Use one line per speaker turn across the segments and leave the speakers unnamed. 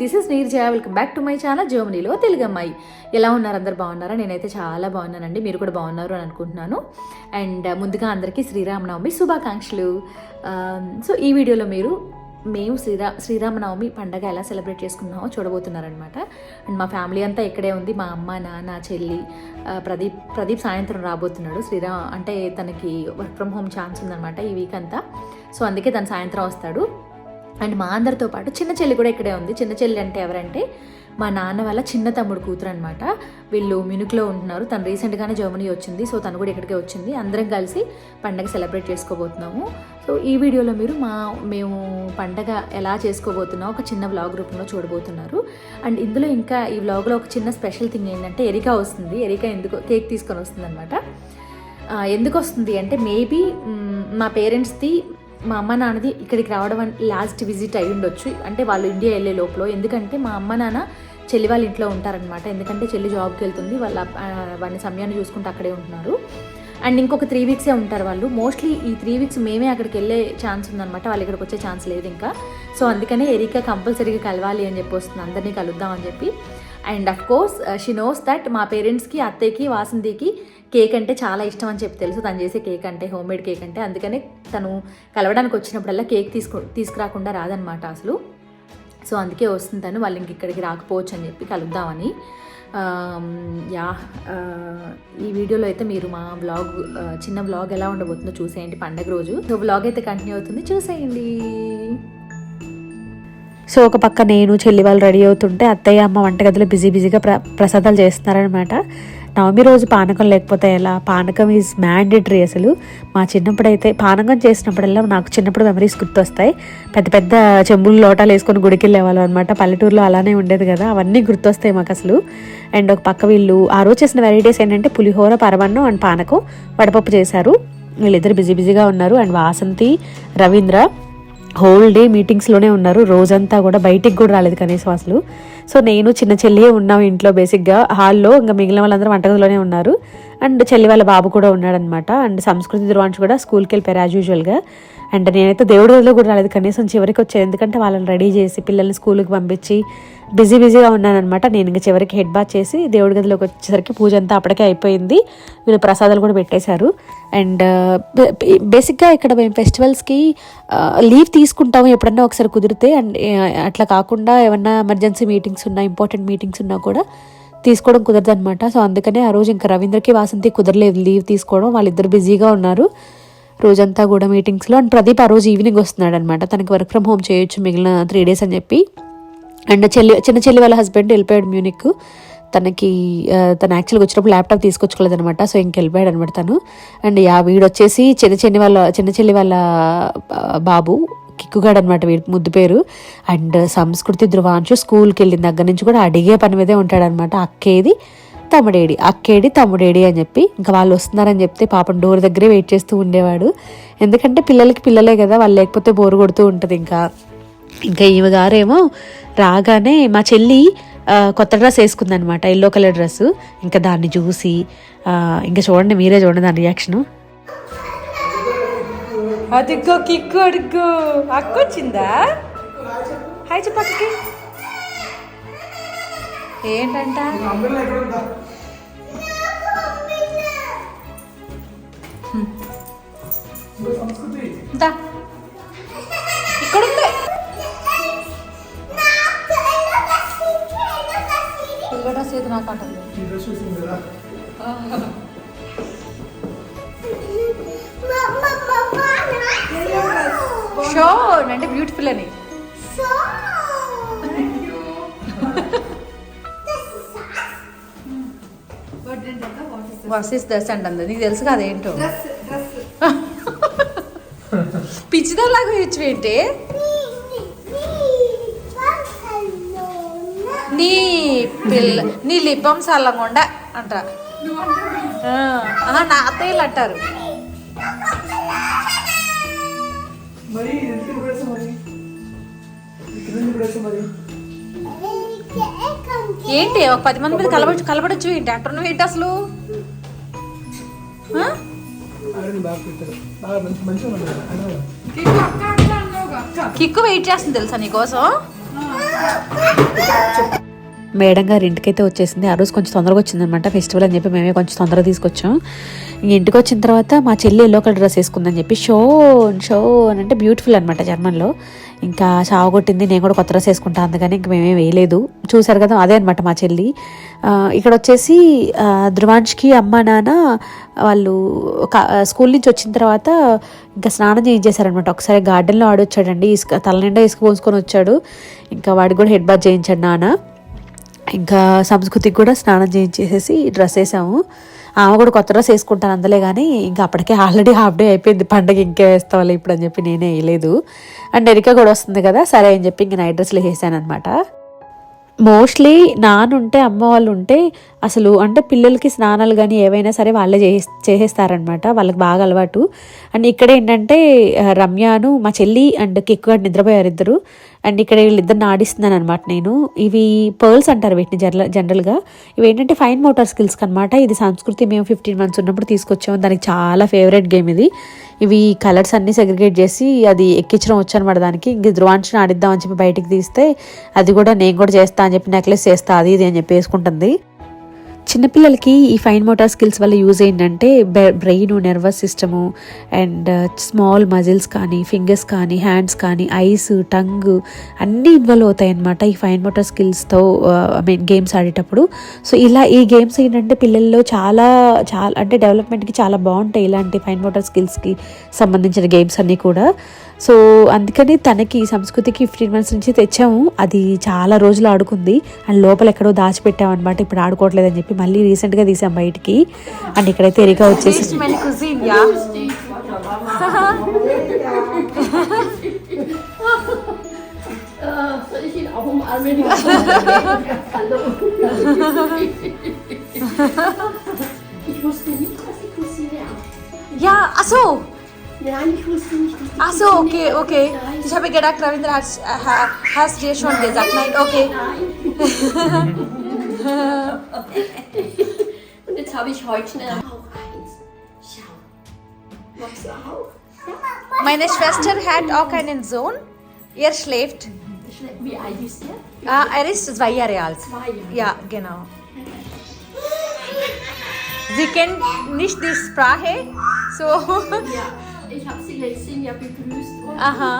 This is Neerja. Welcome back to my channel జర్మనీలో తెలుగు అమ్మాయి. ఎలా ఉన్నారు? అందరు బాగున్నారా? నేనైతే చాలా బాగున్నానండి. మీరు కూడా బాగున్నారు అని అనుకుంటున్నాను. అండ్ ముందుగా అందరికీ శ్రీరామనవమి శుభాకాంక్షలు. సో ఈ వీడియోలో మీరు మేము శ్రీరా శ్రీరామనవమి పండగ ఎలా సెలబ్రేట్ చేసుకున్నామో చూడబోతున్నారనమాట అండ్ మా ఫ్యామిలీ అంతా ఇక్కడే ఉంది. మా అమ్మ నాన్న చెల్లి ప్రదీప్ ప్రదీప్ సాయంత్రం రాబోతున్నాడు. శ్రీరా అంటే తనకి వర్క్ ఫ్రమ్ హోమ్ ఛాన్స్ ఉందన్నమాట ఈ వీక్ అంతా. సో అందుకే తను సాయంత్రం వస్తాడు. అండ్ మా అందరితో పాటు చిన్న చెల్లి కూడా ఇక్కడే ఉంది. చిన్న చెల్లి అంటే ఎవరంటే మా నాన్న వాళ్ళ చిన్న తమ్ముడు కూతురు అనమాట వీళ్ళు మినుకులో ఉంటున్నారు. తను రీసెంట్గానే జర్మనీ వచ్చింది. సో తను కూడా ఇక్కడికే వచ్చింది. అందరం కలిసి పండగ సెలబ్రేట్ చేసుకోబోతున్నాము. సో ఈ వీడియోలో మీరు మా మేము పండగ ఎలా చేసుకోబోతున్నాం ఒక చిన్న వ్లాగ్ రూపంలో చూడబోతున్నారు. అండ్ ఇందులో ఇంకా ఈ వ్లాగ్లో ఒక చిన్న స్పెషల్ థింగ్ ఏంటంటే ఎరికా వస్తుంది. ఎరికా ఎందుకు కేక్ తీసుకొని వస్తుంది అనమాట ఎందుకు వస్తుంది అంటే మేబీ మా పేరెంట్స్ది మా అమ్మ నాన్నది ఇక్కడికి రావడం లాస్ట్ విజిట్ అయి ఉండొచ్చు. అంటే వాళ్ళు ఇండియా వెళ్ళే లోపల. ఎందుకంటే మా అమ్మ నాన్న చెల్లి వాళ్ళ ఇంట్లో ఉంటారనమాట ఎందుకంటే చెల్లి జాబ్కి వెళ్తుంది. వాళ్ళ వాడిని సమయాన్ని చూసుకుంటూ అక్కడే ఉంటున్నారు. అండ్ ఇంకొక త్రీ వీక్సే ఉంటారు వాళ్ళు. మోస్ట్లీ ఈ త్రీ వీక్స్ మేమే అక్కడికి వెళ్ళే ఛాన్స్ ఉందన్నమాట. వాళ్ళు ఇక్కడికి వచ్చే ఛాన్స్ లేదు ఇంకా. సో అందుకనే ఎరిక కంపల్సరీగా కలవాలి అని చెప్పి వస్తుంది. అందరినీ కలుద్దాం అని చెప్పి. And of course she knows that మా పేరెంట్స్కి అత్తయ్యకి వాసంతికి కేక్ అంటే చాలా ఇష్టం అని చెప్పి తెలుసు. తను చేసే కేక్ అంటే హోమ్ మేడ్ కేక్ అంటే. అందుకనే తను కలవడానికి వచ్చినప్పుడల్లా కేక్ తీసుకు తీసుకురాకుండా రాదనమాట అసలు. సో అందుకే వస్తుంది తను. వాళ్ళు ఇంక ఇక్కడికి రాకపోవచ్చు అని చెప్పి కలుద్దామని. యా ఈ వీడియోలో అయితే మీరు మా బ్లాగ్ చిన్న బ్లాగ్ ఎలా ఉండబోతుందో చూసేయండి పండగ రోజు. సో బ్లాగ్ అయితే కంటిన్యూ అవుతుంది. చూసేయండి.
సో ఒక పక్క నేను చెల్లి వాళ్ళు రెడీ అవుతుంటే అత్తయ్య అమ్మ వంటగదిలో బిజీ బిజీగా ప్ర ప్రసాదాలు చేస్తున్నారనమాట నవమి రోజు పానకం లేకపోతే ఎలా? పానకం ఈజ్ మ్యాండేటరీ అసలు. మా చిన్నప్పుడైతే పానకం చేసినప్పుడల్లా నాకు చిన్నప్పుడు మెమరీస్ గుర్తొస్తాయి. పెద్ద పెద్ద చెంబులు లోటాలు వేసుకొని గుడికి వెళ్ళేవాళ్ళం అనమాట పల్లెటూరులో అలానే ఉండేది కదా. అవన్నీ గుర్తొస్తాయి మాకు అసలు. అండ్ ఒక పక్క వీళ్ళు ఆ రోజు చేసిన వెరైటీస్ ఏంటంటే పులిహోర పరమన్నం అండ్ పానకం వడపప్పు చేశారు. వీళ్ళిద్దరు బిజీ బిజీగా ఉన్నారు. And Vasanthi Ravindra whole day మీటింగ్స్లోనే ఉన్నారు. రోజంతా కూడా బయటికి కూడా రాలేదు కనీసం అసలు. సో నేను చిన్న చెల్లియే ఉన్నాం ఇంట్లో బేసిక్గా. హాల్లో ఇంకా మిగిలిన వాళ్ళందరూ వంటగదిలోనే ఉన్నారు. అండ్ చెల్లి వాళ్ళ బాబు కూడా ఉన్నాడనమాట. అండ్ సంస్కృతి దుర్వాంశ్ కూడా స్కూల్కి వెళ్ళిపోయారు యాజ్ యూజువల్గా అండ్ నేనైతే దేవుడి గదిలో కూడా రాలేదు. కనీసం చివరికి వచ్చాను. ఎందుకంటే వాళ్ళని రెడీ చేసి పిల్లల్ని స్కూల్కి పంపించి బిజీ బిజీగా ఉన్నానమాట నేను ఇంకా చివరికి హెడ్ బాత్ చేసి దేవుడి గదిలోకి వచ్చేసరికి పూజ అంతా అప్పటికే అయిపోయింది. వీళ్ళు ప్రసాదాలు కూడా పెట్టేశారు. అండ్ బేసిక్గా ఇక్కడ మేము ఫెస్టివల్స్కి లీవ్ తీసుకుంటాము ఎప్పుడన్నా ఒకసారి కుదిరితే. అండ్ అట్లా కాకుండా ఏమన్నా ఎమర్జెన్సీ మీటింగ్స్ ఉన్నా ఇంపార్టెంట్ మీటింగ్స్ ఉన్నా కూడా తీసుకోవడం కుదరదు అనమాట సో అందుకనే ఆ రోజు ఇంకా రవీంద్రకి వాసంతి కుదరలేదు. లీవ్ తీసుకోవడం వాళ్ళిద్దరు బిజీగా ఉన్నారు. రోజంతా కూడా మీటింగ్స్లో. అండ్ ప్రదీప్ ఆ రోజు ఈవినింగ్ వస్తున్నాడు అనమాట తనకి వర్క్ ఫ్రమ్ హోమ్ చేయొచ్చు మిగిలిన త్రీ డేస్ అని చెప్పి. అండ్ చెల్లి చిన్న చెల్లి వాళ్ళ హస్బెండ్ వెళ్ళిపోయాడు మ్యూనిక్ తనకి తను యాక్చువల్గా వచ్చినప్పుడు ల్యాప్టాప్ తీసుకొచ్చుకోలేదు అనమాట సో ఇంక వెళ్ళిపోయాడు అనమాట తను. అండ్ యా వీడు వచ్చేసి చిన్న చెల్లి వాళ్ళ చిన్న చెల్లి వాళ్ళ బాబు కిక్కుగాడు అనమాట వీడి ముద్దు పేరు. అండ్ సంస్కృతి ధృవాంశు స్కూల్కి వెళ్ళిన దగ్గర నుంచి కూడా అడిగే పని మీదే ఉంటాడనమాట అక్కేది తమ్ముడేడి. అక్కేడి తమ్ముడేడి అని చెప్పి ఇంకా వాళ్ళు వస్తున్నారని చెప్తే పాపం డోర్ దగ్గరే వెయిట్ చేస్తూ ఉండేవాడు. ఎందుకంటే పిల్లలకి పిల్లలే కదా వాళ్ళు లేకపోతే బోరు కొడుతూ ఉంటుంది ఇంకా. ఇంకా ఈమె గారేమో రాగానే మా చెల్లి కొత్త డ్రెస్ వేసుకుందనమాట ఎల్లో కలర్ డ్రెస్ ఇంకా దాన్ని చూసి ఇంకా చూడండి మీరే చూడండి దాని రియాక్షను.
అదిగో కిక్కు అడుగు. అక్క వచ్చిందా? హాయ్ చెప్పకి ఏంటంట. ఇక్కడ ఉంది డ్రెస్ ఏది నాకు అంటుంది షో అంటే బ్యూటిఫుల్ అని. వాట్ ఇస్ దస్ అంటుంది నీకు తెలుసు కదా ఏంటో? పిచ్చిదల్లాగా ఇచ్చు ఏంటి? నీ పిల్ల నీ లిపం సల్లంగుండ అంట. ఆ, ఆహా, నా అత్తయ్యలు అంటారు.
మరి ఎందుకు పెడతా మరి? ఇక్కడ ఎందుకు పెడతా మరి?
ఏంటి? ఒక పది మంది మీద కలబడి కలబడచ్చు ఏంటి? అంటున్నావు ఏంటి అసలు. కిక్కు వెయిట్ చేస్తుంది తెలుసా నీకోసం?
మేడం గారి ఇంటికైతే వచ్చేసింది. ఆ రోజు కొంచెం తొందరగా వచ్చిందనమాట ఫెస్టివల్ అని చెప్పి మేమే కొంచెం తొందరగా తీసుకొచ్చాం. ఇంక ఇంటికి వచ్చిన తర్వాత మా చెల్లి ఎల్లో కలర్ డ్రెస్ వేసుకుందని చెప్పి షో షో అని అంటే బ్యూటిఫుల్ అనమాట జర్మన్లో. ఇంకా చావగొట్టింది నేను కూడా కొత్త డ్రెస్ వేసుకుంటా అందుకని ఇంక మేమే వేయలేదు. చూసారు కదా అదే అనమాట మా చెల్లి. ఇక్కడ వచ్చేసి ఆ, అమ్మ నాన్న వాళ్ళు స్కూల్ నుంచి వచ్చిన తర్వాత ఇంకా స్నానం చేయించేశారనమాట. ఒకసారి గార్డెన్లో ఆడొచ్చాడండి. ఇసుక తల నిండా ఇసుక పోసుకొని వచ్చాడు. ఇంకా వాడికి కూడా హెడ్ బాత్ చేయించాడు నాన్న. ఇంకా సంస్కృతికి కూడా స్నానం చేయించేసేసి డ్రెస్ వేసాము. ఆమె కూడా కొత్త డ్రెస్ వేసుకుంటాను అందులే కానీ ఇంకా అప్పటికే ఆల్రెడీ హాఫ్ డే అయిపోయింది. పండగ ఇంకే వేస్తావాలి ఇప్పుడు అని చెప్పి నేనే వేయలేదు. అండ్ ఎరిక కూడా వస్తుంది కదా సరే అని చెప్పి ఇంక నైట్ డ్రెస్లు వేసాను అనమాట మోస్ట్లీ నానుంటే అమ్మ వాళ్ళు ఉంటే అసలు అంటే పిల్లలకి స్నానాలు కానీ ఏవైనా సరే వాళ్ళే చేసే చేసేస్తారనమాట వాళ్ళకి బాగా అలవాటు. అండ్ ఇక్కడ ఏంటంటే రమ్యను మా చెల్లి అండ్ కిక్కు నిద్రపోయారు ఇద్దరు. అండ్ ఇక్కడ వీళ్ళిద్దరిని ఆడిస్తున్నాను అనమాట నేను. ఇవి పర్ల్స్ అంటారు వీటిని జనరల్ జనరల్గా. ఇవి ఏంటంటే ఫైన్ మోటార్ స్కిల్స్ అనమాట ఇది సంస్కృతి మేము ఫిఫ్టీన్ మంత్స్ ఉన్నప్పుడు తీసుకొచ్చాము. దానికి చాలా ఫేవరెట్ గేమ్ ఇది. ఇవి కలర్స్ అన్ని సెగ్రిగేట్ చేసి అది ఎక్కించడం వచ్చనమాట దానికి. ఇంక ధ్రువాంశని ఆడిద్దాం అని చెప్పి బయటికి తీస్తే అది కూడా నేను కూడా చేస్తా అని చెప్పి నెక్లెస్ చేస్తా అది ఇది అని చెప్పి వేసుకుంటుంది. చిన్నపిల్లలకి ఈ ఫైన్ మోటార్ స్కిల్స్ వల్ల యూజ్ ఏంటంటే brain nervous system and small muscles కానీ ఫింగర్స్ కానీ హ్యాండ్స్ కానీ ఐస్ టంగ్ అన్నీ ఇన్వాల్వ్ అవుతాయి అనమాట ఈ ఫైన్ మోటార్ స్కిల్స్తో ఐ uh, మీన్ గేమ్స్ ఆడేటప్పుడు. సో ఇలా ఈ గేమ్స్ ఏంటంటే పిల్లల్లో చాలా చాలా అంటే డెవలప్మెంట్కి చాలా బాగుంటాయి ఇలాంటి ఫైన్ మోటార్ స్కిల్స్కి సంబంధించిన గేమ్స్ అన్నీ కూడా. సో అందుకని తనకి సంస్కృతికి ఫిఫ్టీన్ మంత్స్ నుంచి తెచ్చాము అది చాలా రోజులు ఆడుకుంది అండ్ లోపల ఎక్కడో దాచిపెట్టాం అనమాట ఇప్పుడు ఆడుకోవట్లేదని చెప్పి మళ్ళీ రీసెంట్గా తీసాం బయటికి అండ్ ఇక్కడైతే ఎరిగా వచ్చేసి?
Soll ich ihn auch umarmen? Hallo. Ich wusste nicht, dass die Cousine auch.
Ja, ach so.
Nein, ich wusste nicht, dass die
Ach so, okay, okay. Ich habe gedacht, Ravindra hast, äh, hast dir schon gesagt. Nein, okay.
Und jetzt habe ich heute schnell auch eins. Schau. Magst du auch?
Meine Schwester hat auch einen Sohn. Er schläft.
Wie alt ist der?
Ah, er ist zwei Jahre alt.
Zwei Jahre.
Ja, genau. Sie kennt nicht die Sprache, so.
Ja, ich habe sie letztens ja begrüßt und,
Aha.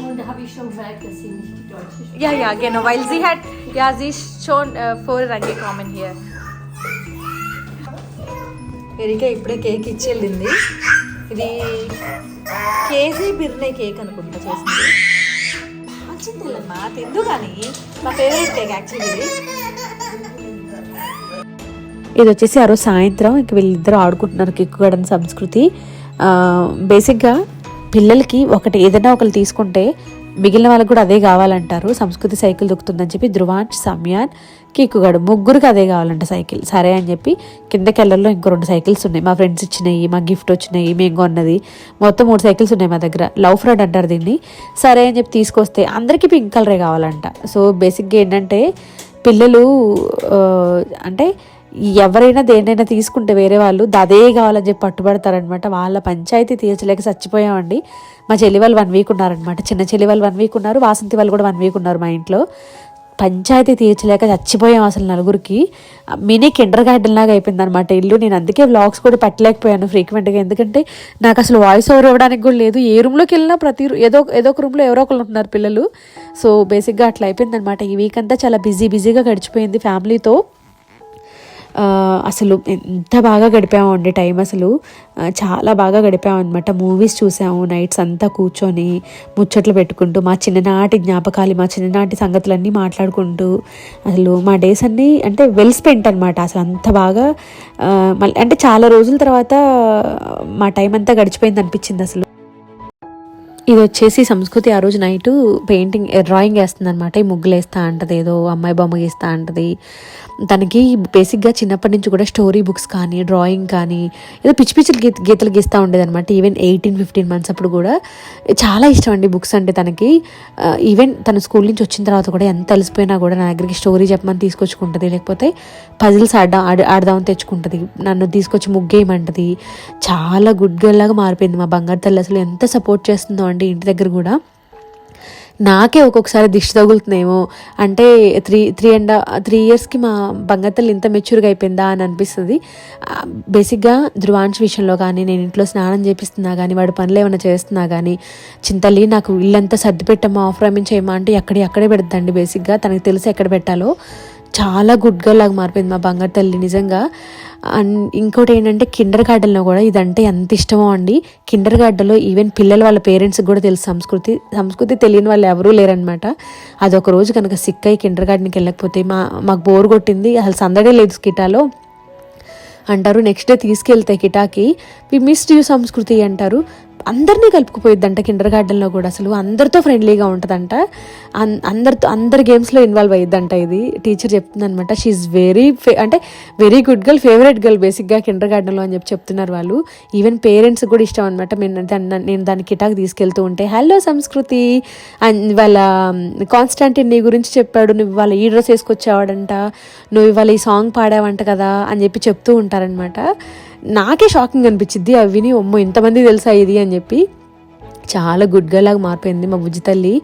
und da habe ich schon gemerkt, dass sie nicht die deutsche Sprache
Ja, ja, genau, weil sie hat, ja, sie ist schon äh, vorher angekommen hier. ఎరిక ఇప్పుడే cake ఇచ్చెళ్ళింది ఇది KG బిర్నే cake అనుకుంటా చేసింది పాల్చిందమ్మా తిందు కానీ మా favourite cake actually ఇది
ఇది వచ్చేసి ఆ రోజు సాయంత్రం ఇంక వీళ్ళిద్దరూ ఆడుకుంటున్నారు కిక్కు గడన్ సంస్కృతి బేసిక్గా పిల్లలకి ఒకటి ఏదైనా ఒకరు తీసుకుంటే మిగిలిన వాళ్ళకి కూడా అదే కావాలంటారు. సంస్కృతి సైకిల్ దొక్కుతుందని చెప్పి ధ్రువాన్ సమ్యాన్ కిక్కుగాడు ముగ్గురికి అదే కావాలంట సైకిల్. సరే అని చెప్పి కింద కెళ్ళల్లో ఇంకో రెండు సైకిల్స్ ఉన్నాయి. మా ఫ్రెండ్స్ ఇచ్చినాయి మా గిఫ్ట్ వచ్చినాయి మేము కొన్నది మొత్తం మూడు సైకిల్స్ ఉన్నాయి మా దగ్గర. లవ్ ఫ్రెండ్ అంటారు దీన్ని. సరే అని చెప్పి తీసుకొస్తే అందరికీ పింక్ కలరే కావాలంట. సో బేసిక్గా ఏంటంటే పిల్లలు అంటే ఎవరైనా దేన్నైనా తీసుకుంటే వేరే వాళ్ళు అదే కావాలని చెప్పి పట్టుబడతారనమాట వాళ్ళ పంచాయతీ తీర్చలేక చచ్చిపోయామండి. మా చెల్లి వాళ్ళు వన్ వీక్ ఉన్నారనమాట చిన్న చెల్లి వాళ్ళు వన్ వీక్ ఉన్నారు. వాసంతి వాళ్ళు కూడా వన్ వీక్ ఉన్నారు మా ఇంట్లో. పంచాయతీ తీర్చలేక చచ్చిపోయాం అసలు నలుగురికి. మినీ కిండర్ గార్డెన్ లాగా అయిపోయింది అనమాట ఇల్లు. నేను అందుకే వ్లాగ్స్ కూడా పెట్టలేకపోయాను ఫ్రీక్వెంట్గా ఎందుకంటే నాకు అసలు వాయిస్ ఓవర్ ఇవ్వడానికి కూడా లేదు. ఏ రూమ్లోకి వెళ్ళినా ప్రతి రూ- ఏదో ఏదో ఒక రూమ్లో ఎవరో ఒకరు ఉంటున్నారు పిల్లలు. సో బేసిక్గా అట్లా అయిపోయింది అనమాట ఈ వీక్ అంతా చాలా బిజీ బిజీగా గడిచిపోయింది ఫ్యామిలీతో అసలు ఎంత బాగా గడిపాము అండి టైం అసలు. చాలా బాగా గడిపాము అనమాట మూవీస్ చూసాము నైట్స్ అంతా కూర్చొని ముచ్చట్లు పెట్టుకుంటూ మా చిన్ననాటి జ్ఞాపకాలు మా చిన్ననాటి సంగతులన్నీ మాట్లాడుకుంటూ అసలు మా డేస్ అన్నీ అంటే వెల్ స్పెంట్ అనమాట అసలు అంత బాగా మళ్ళీ అంటే చాలా రోజుల తర్వాత మా టైం అంతా గడిచిపోయింది అనిపించింది అసలు. ఇది వచ్చేసి సంస్కృతి ఆ రోజు నైట్ పెయింటింగ్ డ్రాయింగ్ వేస్తుంది అనమాట ఈ ముగ్గులు వేస్తా అంటది ఏదో అమ్మాయి బొమ్మ గీస్తా అంటది తనకి బేసిక్గా చిన్నప్పటి నుంచి కూడా స్టోరీ బుక్స్ కానీ డ్రాయింగ్ కానీ ఏదో పిచ్చి పిచ్చి గీత గీతలు గీస్తూ ఉండేదన్నమాట. ఈవెన్ ఎయిటీన్ ఫిఫ్టీన్ మంత్స్ అప్పుడు కూడా చాలా ఇష్టం అండి బుక్స్ అంటే తనకి. ఈవెన్ తన స్కూల్ నుంచి వచ్చిన తర్వాత కూడా ఎంత అలసిపోయినా కూడా నా దగ్గరికి స్టోరీ చెప్పమని తీసుకొచ్చుకుంటుంది. లేకపోతే పజిల్స్ ఆడడం ఆడ ఆడదామని తెచ్చుకుంటుంది. నన్ను తీసుకొచ్చి ముగ్గేయమంటది. చాలా గుడ్ గర్ల్ లాగా మారిపోయింది మా బంగారు తల్లి. అసలు ఎంత సపోర్ట్ చేస్తుందో అండి ఇంటి దగ్గర కూడా. నాకే ఒక్కొక్కసారి దిష్టి తగులుతుందేమో. అంటే త్రీ త్రీ అండ్ త్రీ ఇయర్స్కి మా బంగతల్లి ఇంత మెచ్యూర్గా అయిపోయిందా అని అనిపిస్తుంది. బేసిక్గా ధృవాంశ్ విషయంలో కానీ నేను ఇంట్లో స్నానం చేపిస్తున్నా కానీ వాడు పనులు ఏమైనా చేస్తున్నా కానీ చింతల్లి నాకు ఇల్లంతా సర్ది పెట్టమ్మా ఆఫ్ చేయమా అంటే ఎక్కడి అక్కడే పెడద్దండి బేసిక్గా. తనకు తెలిసి ఎక్కడ పెట్టాలో. చాలా గుడ్గా లాగా మారిపోయింది మా బంగారు తల్లి నిజంగా. అండ్ ఇంకోటి ఏంటంటే కిండర్ గార్డెన్లో కూడా ఇదంటే ఎంత ఇష్టమో అండి. కిండర్ గార్డెన్లో ఈవెన్ పిల్లలు వాళ్ళ పేరెంట్స్కి కూడా తెలుసు సంస్కృతి. సంస్కృతి తెలియని వాళ్ళు ఎవరూ లేరనమాట అది ఒక రోజు కనుక సిక్ అయ్యి కిండర్ గార్డెన్కి వెళ్ళకపోతే మా మాకు బోర్ కొట్టింది. అసలు సందడే లేదు స్కిటాలో అంటారు నెక్స్ట్ డే తీసుకెళ్తే కిటాకి. వి మిస్డ్ యూ సంస్కృతి అంటారు. అందరినీ కలుపుకుపోయిద్దంట కిండర్ గార్డెన్లో కూడా. అసలు అందరితో ఫ్రెండ్లీగా ఉంటుందంట. అన్- అందరితో అందరి గేమ్స్లో ఇన్వాల్వ్ అయ్యిద్దంట ఇది. టీచర్ చెప్తుందనమాట షీఈ్ వెరీ అంటే very good girl favourite girl బేసిక్గా కిండర్ గార్డెన్లో అని చెప్పి చెప్తున్నారు వాళ్ళు. ఈవెన్ పేరెంట్స్ కూడా ఇష్టం అనమాట నేను దాన్ని నేను దాన్ని కిటాకు తీసుకెళ్తూ ఉంటే హలో సంస్కృతి అండ్ వాళ్ళ కాన్స్టాంటిన్ నీ గురించి చెప్పాడు నువ్వు వాళ్ళ ఈ డ్రెస్ వేసుకొచ్చావాడంట నువ్వు ఇవాళ ఈ సాంగ్ పాడావంట కదా అని చెప్పి చెప్తూ ఉంటారనమాట నాకే షాకింగ్ అనిపించింది అవి విని అమ్మో ఇంతమంది తెలుసా ఇది? అని చెప్పి చాలా గుడ్గా లాగా మారిపోయింది మా బుజ్జి తల్లి.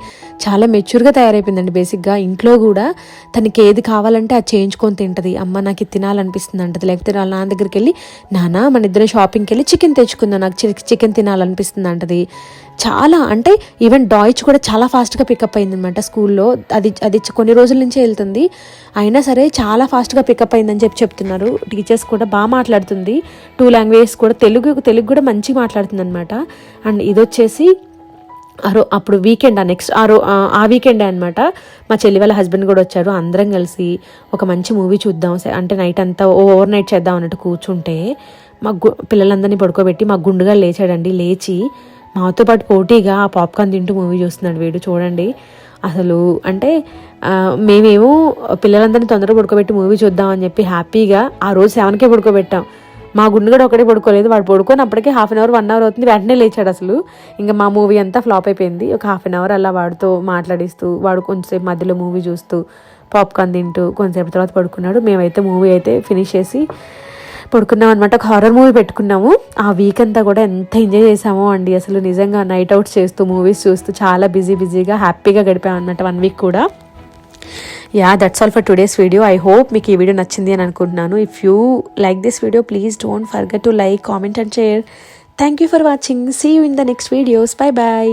చాలా మెచ్యూర్గా తయారైపోయిందండి బేసిక్గా ఇంట్లో కూడా తనకి ఏది కావాలంటే అది చేయించుకొని తింటది. అమ్మ నాకు ఇది తినాలనిపిస్తుంది అంటది. లేకపోతే వాళ్ళ నాన్న దగ్గరికి వెళ్ళి నాన్న మన ఇద్దరం షాపింగ్కి వెళ్ళి చికెన్ తెచ్చుకుందాం. నాకు చికెన్ తినాలనిపిస్తుంది అంటది. చాలా అంటే ఈవెన్ డాయిచ్ కూడా చాలా ఫాస్ట్గా పికప్ అయిందనమాట స్కూల్లో. అది అది కొన్ని రోజుల నుంచే వెళ్తుంది. అయినా సరే చాలా ఫాస్ట్గా పికప్ అయిందని చెప్పి చెప్తున్నారు. టీచర్స్ కూడా బాగా మాట్లాడుతుంది. టూ లాంగ్వేజెస్ కూడా తెలుగు తెలుగు కూడా మంచిగా మాట్లాడుతుంది అనమాట అండ్ ఇది వచ్చేసి ఆరో అప్పుడు వీకెండ్ ఆ నెక్స్ట్ ఆ రో ఆ- వీకెండ్ అనమాట మా చెల్లి వాళ్ళ హస్బెండ్ కూడా వచ్చారు అందరం కలిసి ఒక మంచి మూవీ చూద్దాం అంటే నైట్ అంతా ఓవర్ నైట్ చేద్దాం అన్నట్టు కూర్చుంటే మా గు పిల్లలందరినీ పడుకోబెట్టి మా గుండుగా లేచాడండి లేచి మాతో పాటు పోటీగా ఆ పాప్కార్న్ తింటూ మూవీ చూస్తున్నాడు వీడు చూడండి. అసలు అంటే మేమేమో పిల్లలందరినీ తొందరగా పడుకోబెట్టి మూవీ చూద్దాం అని చెప్పి హ్యాపీగా ఆ రోజు సెవెన్కే పడుకోబెట్టాం. మా గుండు కూడా ఒకటే పడుకోలేదు. వాడు పడుకొని అప్పటికే half an hour one hour అవుతుంది. వెంటనే లేచాడు అసలు. ఇంకా మా మూవీ అంతా ఫ్లాప్ అయిపోయింది. ఒక హాఫ్ అన్ అవర్ అలా వాడితో మాట్లాడిస్తూ వాడు కొంచెంసేపు మధ్యలో మూవీ చూస్తూ పాప్కార్న్ తింటూ కొంచెంసేపు తర్వాత పడుకున్నాడు. మేమైతే మూవీ అయితే ఫినిష్ చేసి పడుకున్నాం అనమాట ఒక హారర్ మూవీ పెట్టుకున్నాము. ఆ వీక్ అంతా కూడా ఎంత ఎంజాయ్ చేసామో అండి. అసలు నిజంగా నైట్ అవుట్స్ చేస్తూ మూవీస్ చూస్తూ చాలా బిజీ బిజీగా హ్యాపీగా గడిపాం అనమాట వన్ వీక్ కూడా. Yeah that's all for today's video I hope మీకు ఈ వీడియో నచ్చింది అని అనుకుంటున్నాను. If you like this video please don't forget to like comment and share thank you for watching see you in the next videos bye bye